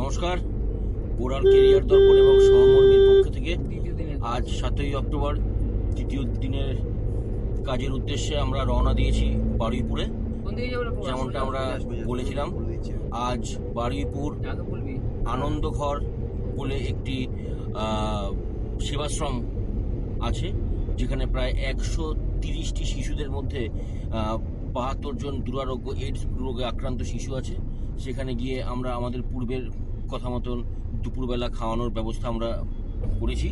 নমস্কার। বোরাল কেরিয়ার দর্পণ এবং সহমর্মীর পক্ষ থেকে আজ সাতই অক্টোবর তৃতীয় দিনের কাজের উদ্দেশ্যে আমরা রওনা দিয়েছি বারুইপুরে। যেমনটা আমরা বলেছিলাম আজ বারুইপুর আনন্দঘর বলে একটি সেবাশ্রম আছে যেখানে প্রায় একশো তিরিশটি শিশুদের মধ্যে বাহাত্তর জন দুরারোগ্য এইডস রোগে আক্রান্ত শিশু আছে। সেখানে গিয়ে আমরা আমাদের পূর্বের কথা মতন দুপুরবেলা খাওয়ানোর ব্যবস্থা আমরা করেছি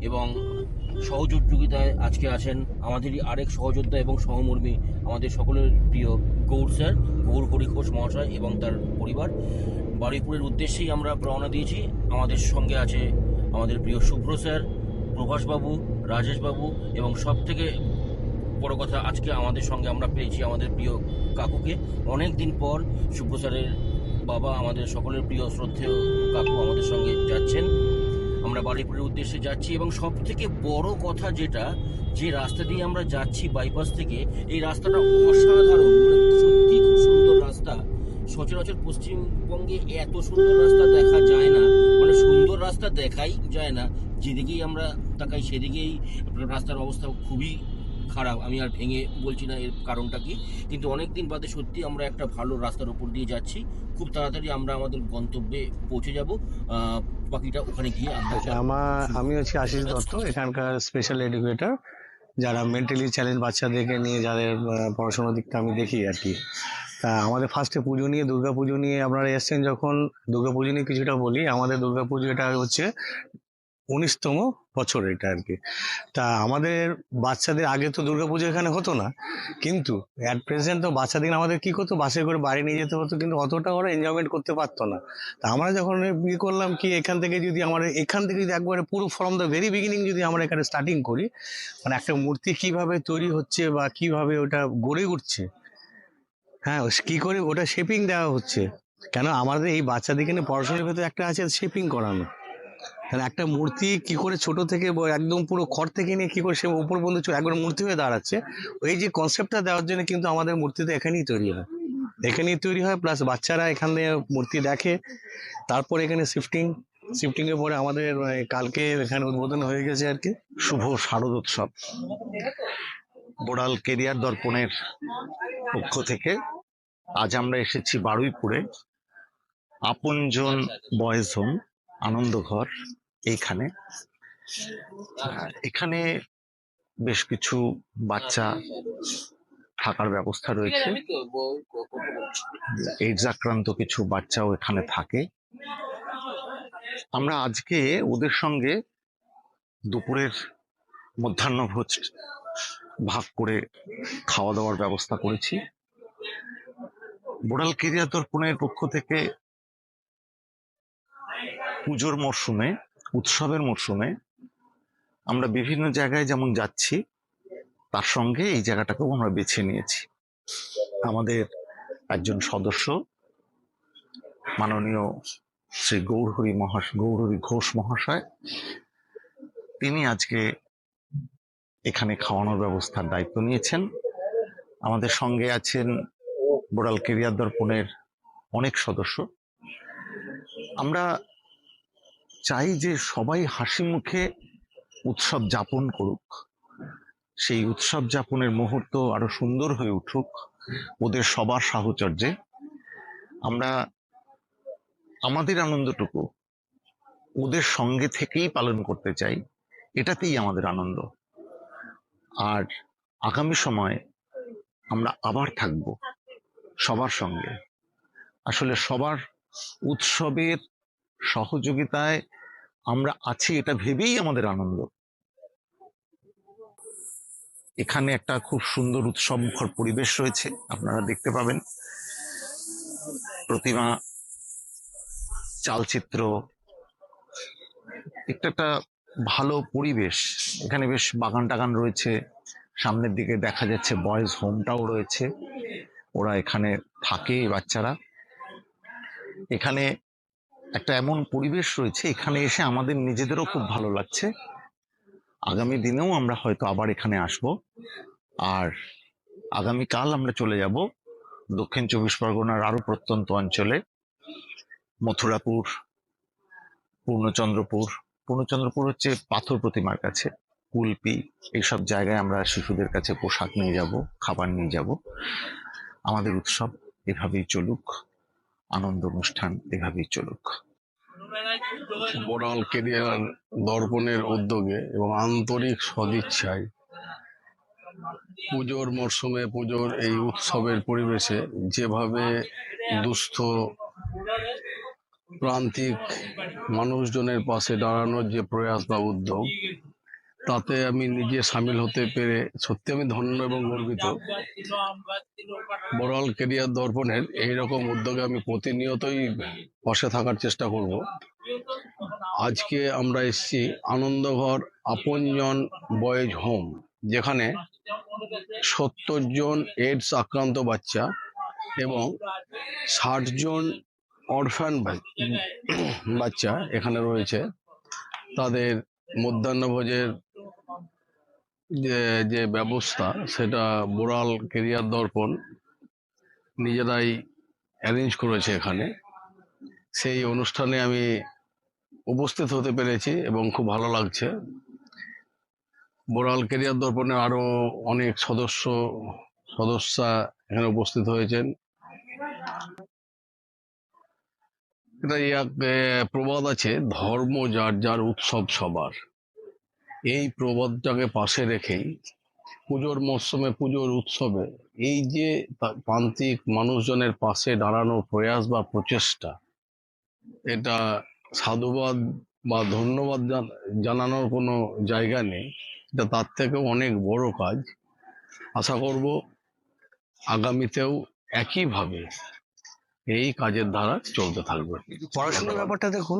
এবং সহযোগিতায় আজকে আছেন আমাদেরই আরেক সহযোদ্ধা এবং সহমর্মী আমাদের সকলের প্রিয় গৌর স্যার, গৌর হরি ঘোষ মহাশয় এবং তার পরিবার। বারুইপুরের উদ্দেশ্যেই আমরা রওনা দিয়েছি। আমাদের সঙ্গে আছে আমাদের প্রিয় শুভ্র স্যার, প্রভাসবাবু, রাজেশবাবু এবং সব থেকে বড় কথা আজকে আমাদের সঙ্গে আমরা পেয়েছি আমাদের প্রিয় কাকুকে। অনেক দিন পর শুভ্র স্যারের বাবা আমাদের সকলের প্রিয় শ্রদ্ধেয় কাকু আমাদের সঙ্গে যাচ্ছেন। আমরা বারুইপুরের উদ্দেশ্যে যাচ্ছি এবং সব থেকে বড় কথা যেটা, যে রাস্তা দিয়ে আমরা যাচ্ছি বাইপাস থেকে, এই রাস্তাটা অসাধারণ। মানে সত্যি খুব সুন্দর রাস্তা। সচরাচর পশ্চিমবঙ্গে এত সুন্দর রাস্তা দেখা যায় না। মানে সুন্দর রাস্তা দেখাই যায় না। যেদিকেই আমরা তাকাই সেদিকেই রাস্তার অবস্থা খুবই খারাপ আমি আর ভেঙে বলছি না এর কারণটা কি কিন্তু অনেক দিন বাদে সত্যি আমরা একটা ভালো রাস্তার উপর দিয়ে যাচ্ছি। খুব তাড়াতাড়ি আমরা আমাদের গন্তব্যে পৌঁছে যাব। বাকিটা ওখানে গিয়ে আমরা আচ্ছা আমার আমি হচ্ছি আশিস দত্ত এখানকার স্পেশাল এডুকেটর যারা মেন্টালি চ্যালেঞ্জ বাচ্চাদেরকে নিয়ে যাদের পড়াশোনার দিকটা আমি দেখি আর কি। তা আমাদের ফার্স্টে পুজো নিয়ে দুর্গা পুজো নিয়ে আপনারা এসছেন যখন দুর্গা পুজো নিয়ে কিছুটা বলি আমাদের দুর্গা পুজো এটা হচ্ছে উনিশতম বছর এটা আর কি তা আমাদের বাচ্চাদের, আগে তো দুর্গা পুজো এখানে হতো না, কিন্তু অ্যাট প্রেজেন্ট তো বাচ্চাদের আমাদের কি করতো, বাসে করে বাড়ি নিয়ে যেতে হতো, কিন্তু অতটা ওরা এনজয়মেন্ট করতে পারতো না। তা আমরা যখন ইয়ে করলাম কি, এখান থেকে যদি আমরা, এখান থেকে যদি একবারে পুরো ফ্রম দ্য ভেরি বিগিনিং যদি আমরা এখানে স্টার্টিং করি মানে একটা মূর্তি কীভাবে তৈরি হচ্ছে বা কীভাবে ওটা গড়ে উঠছে হ্যাঁ কি করে ওটা শেপিং দেওয়া হচ্ছে, কেন আমাদের এই বাচ্চাদেরকে নিয়ে পড়াশোনার ভেতরে একটা আছে শেপিং করানো। একটা মূর্তি কি করে ছোট থেকে একদম পুরো খড় থেকে নিয়ে কি করে সে উপর বন্ধু একবার মূর্তি হয়ে দাঁড়াচ্ছে, ওই যে কনসেপ্টটা দেওয়ার জন্য কিন্তু আমাদের মূর্তি তো এখানেই তৈরি হয়। এখানেই তৈরি হয় প্লাস বাচ্চারা এখান মূর্তি দেখে, তারপর এখানে শিফটিং শিফটিং এর পরে আমাদের কালকে এখানে উদ্বোধন হয়ে গেছে আর কি। শুভ শারদোৎসব বোড়াল কেরিয়ার দর্পণের পক্ষ থেকে আজ আমরা এসেছি বারুইপুরে। আপনজন বয়েজ হোম, আনন্দঘর। এইখানে। এখানে বেশ কিছু বাচ্চা থাকার ব্যবস্থা রয়েছে। এইডস আক্রান্ত কিছু বাচ্চাও এখানে থাকে। আমরা আজকে ওদের সঙ্গে দুপুরের মধ্যাহ্নভোজ ভাগ করে খাওয়া দাওয়ার ব্যবস্থা করেছি। বোড়াল কেরিয়া দর্পণের পক্ষ থেকে পুজোর মরশুমে উৎসবের মরশুমে আমরা বিভিন্ন জায়গায় যেমন যাচ্ছি, তার সঙ্গে এই জায়গাটাকেও আমরা বেছে নিয়েছি। আমাদের একজন সদস্য, মাননীয় শ্রী গৌরহরি মহাশ, গৌরহরি ঘোষ মহাশয়, তিনি আজকে এখানে খাওয়ানোর ব্যবস্থার দায়িত্ব নিয়েছেন। আমাদের সঙ্গে আছেন বোড়াল কেরিয়ার দর্পণের অনেক সদস্য। আমরা চাই যে সবাই হাসি মুখে উৎসব যাপন করুক। সেই উৎসব যাপনের মুহূর্ত আরও সুন্দর হয়ে উঠুক ওদের সবার সাহচর্যে। আমরা আমাদের আনন্দটুকু ওদের সঙ্গে থেকেই পালন করতে চাই, এটাতেই আমাদের আনন্দ। আর আগামী সময়ে আমরা আবার থাকব সবার সঙ্গে। আসলে সবার উৎসবের সহযোগিতায় আমরা আছি, এটা ভেবেই আমাদের আনন্দ। এখানে একটা খুব সুন্দর উৎসব মুখর পরিবেশ রয়েছে, আপনারা দেখতে পাবেন। প্রতিমা, চালচিত্র, একটা একটা ভালো পরিবেশ। এখানে বেশ বাগান টাগান রয়েছে, সামনের দিকে দেখা যাচ্ছে বয়েজ হোমটাও রয়েছে। ওরা এখানে থাকে বাচ্চারা। এখানে একটা এমন পরিবেশ রয়েছে, এখানে এসে আমাদের নিজেদেরও খুব ভালো লাগছে। আগামী দিনেও আমরা হয়তো আবার এখানে আসব। আর আগামীকাল আমরা চলে যাব দক্ষিণ চব্বিশ পরগনার আরও প্রত্যন্ত অঞ্চলে। মথুরাপুর, পূর্ণচন্দ্রপুর পূর্ণচন্দ্রপুর হচ্ছে পাথর প্রতিমার কাছে। কুলপি, এইসব জায়গায় আমরা শিশুদের কাছে পোশাক নিয়ে যাব, খাবার নিয়ে যাব। আমাদের উৎসব এভাবেই চলুক। আনন্দ অনুষ্ঠান এভাবেই চলুক। বোরাল কেরিয়ার দর্পণের উদ্যোগে এবং আন্তরিক সদিচ্ছায় পুজোর মরশুমে পুজোর এই উৎসবের পরিবেশে যেভাবে দুস্থ প্রান্তিক মানুষজনের পাশে দাঁড়ানোর যে প্রয়াস বা উদ্যোগ তাতে আমি নিজে সামিল হতে পেরে সত্যি আমি ধন্য এবং গর্বিত। বোরাল কেরিয়ার দর্পণের এইরকম উদ্যোগে আমি প্রতিনিয়তই পাশে থাকার চেষ্টা করব। আজকে আমরা এসেছি আনন্দঘর আপনজন বয়েজ হোম, যেখানে সত্তর জন এইডস আক্রান্ত বাচ্চা এবং ষাট জন অরফান বাচ্চা এখানে রয়েছে। তাদের মধ্যাহ্নভোজের যে যে ব্যবস্থা সেটা বোরাল কেরিয়ার দর্পণ নিজেরাই অ্যারেঞ্জ করেছে এখানে। সেই অনুষ্ঠানে আমি উপস্থিত হতে পেরেছি এবং খুব ভালো লাগছে। বোরাল কেরিয়ার দর্পণে আরও অনেক সদস্য, সদস্যা এখানে উপস্থিত হয়েছেন। এটা প্রবাদ আছে, ধর্ম যার যার উৎসব সবার। এই প্রবাদটাকে পাশে রেখেই পুজোর মরশুমে পুজোর উৎসবে এই যে প্রান্তিক মানুষজনের পাশে দাঁড়ানোর প্রয়াস বা প্রচেষ্টা, এটা সাধুবাদ বা ধন্যবাদ জানানোর কোনো জায়গা নেই। এটা তার থেকেও অনেক বড় কাজ। আশা করব আগামীতেও একইভাবে এই কাজের ধারা চলতে থাকবে। পড়াশোনার ব্যাপারটা দেখুন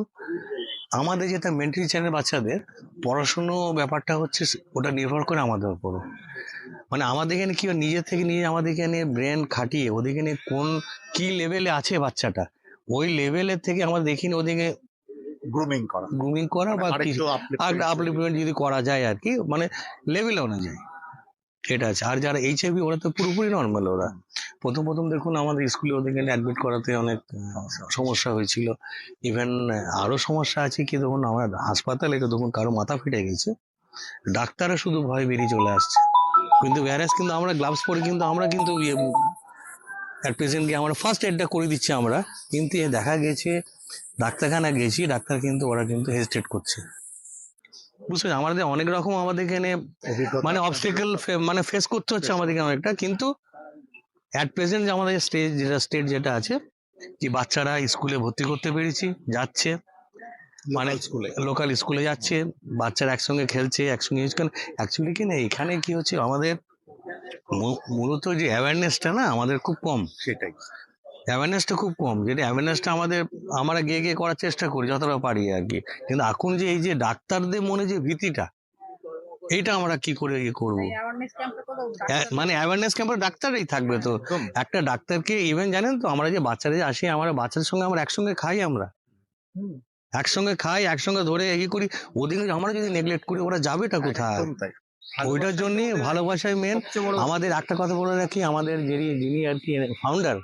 আমাদের যেটা মেন্টালি চ্যানেল বাচ্চাদের পড়াশুনো ব্যাপারটা হচ্ছে ওটা নির্ভর করে আমাদের উপর মানে আমাদের এখানে কি নিজের থেকে নিজে আমাদের এখানে ব্রেন খাটিয়ে ওদের এখানে কোন কি লেভেলে আছে বাচ্চাটা ওই লেভেলের থেকে আমরা দেখিনি ওদিকে গ্রুমিং করা। গ্রুমিং করা বা কিছু আপলিপমেন্ট যদি করা যায় আর কি মানে লেভেল অনুযায়ী এটা আছে। আর যারা এইচআইভি ওরা তো পুরোপুরি নর্মাল ওরা। প্রথম প্রথম দেখুন আমাদের স্কুলে ওদেরকে অ্যাডমিট করাতে অনেক সমস্যা হয়েছিল। ইভেন আরও সমস্যা আছে কি দেখুন, আমার হাসপাতালে দেখুন কারও মাথা ফেটে গেছে। ডাক্তাররা শুধু ভয় বেরিয়ে চলে আসছে। কিন্তু ভ্যারাস কিন্তু আমরা গ্লাভস পরে কিন্তু আমরা কিন্তু ইয়ে এক পেশেন্টকে আমরা ফার্স্ট এডটা করে দিচ্ছি আমরা। কিন্তু দেখা গেছে ডাক্তারখানা গেছি, ডাক্তার কিন্তু ওরা কিন্তু হেজিটেট করছে। বুঝতে পারছি? আমাদের অনেক রকম আমাদের এখানে মানে অবস্টেকেল মানে ফেস করতে হচ্ছে আমাদেরকে অনেকটা। কিন্তু অ্যাট প্রেজেন্ট আমাদের স্টেজ যেটা স্টেট যেটা আছে কি বাচ্চারা স্কুলে ভর্তি করতে পেরেছি যাচ্ছে। মানে স্কুলে লোকাল স্কুলে যাচ্ছে বাচ্চারা একসঙ্গে খেলছে একসঙ্গে অ্যাকচুয়ালি কি না এখানে কি হচ্ছে আমাদের মূলত যে অ্যাওয়ারনেসটা না আমাদের খুব কম। সেটাই। অ্যাওয়ারনেসটা খুব কম। যেটা অ্যাওয়ারনেসটা আমাদের আমরা গিয়ে গিয়ে করার চেষ্টা করি যতটা পারি আর কি। কিন্তু এখন যে এই যে ডাক্তারদের মনে যে ভীতিটা এইটা আমরা কি করে ইয়ে করব? হ্যাঁ, মানে অ্যাওয়ারনেস ক্যাম্পে ডাক্তারই থাকবে তো। একটা ডাক্তারকে ইভেন জানেন তো আমরা যে বাচ্চারা যে আসি আমরা বাচ্চাদের সঙ্গে আমরা একসঙ্গে খাই আমরা। একসঙ্গে খাই একসঙ্গে ধরে এগিয়ে করি। ওদিকে আমরা যদি নেগলেক্ট করি ওরা যাবেটা কোথায়? ওইটার জন্য ভালোবাসায় মেন আমাদের একটা কথা বলে রাখি আমাদের যিনি যিনি আর কি ফাউন্ডার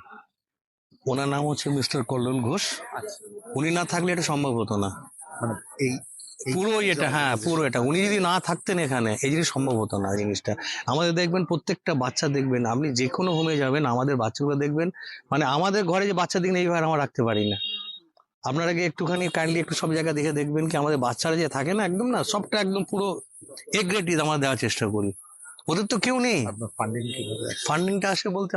ওনার নাম হচ্ছে মিস্টার কল্লোল ঘোষ। উনি না থাকলে এটা সম্ভব হতো না। মানে এই পুরো এটা হ্যাঁ পুরো এটা। উনি যদি না থাকতেন এখানে এই জিনিস সম্ভব হতো না জিনিসটা। আমাদের দেখবেন প্রত্যেকটা বাচ্চা দেখবেন আপনি যে কোনো হোমে যাবেন আমাদের বাচ্চাগুলো দেখবেন মানে আমাদের ঘরে যে বাচ্চা দেখবেন এইভাবে আমরা রাখতে পারি না। আপনারা কি একটুখানি কাইন্ডলি একটু সব জায়গা দেখে দেখবেন কি আমাদের বাচ্চারা যে থাকে না একদম না সবটা একদম পুরো এ গ্রেড আমরা দেওয়ার চেষ্টা করি। ওদের তো কেউ নেই। ফান্ডিংটা আসে বলতে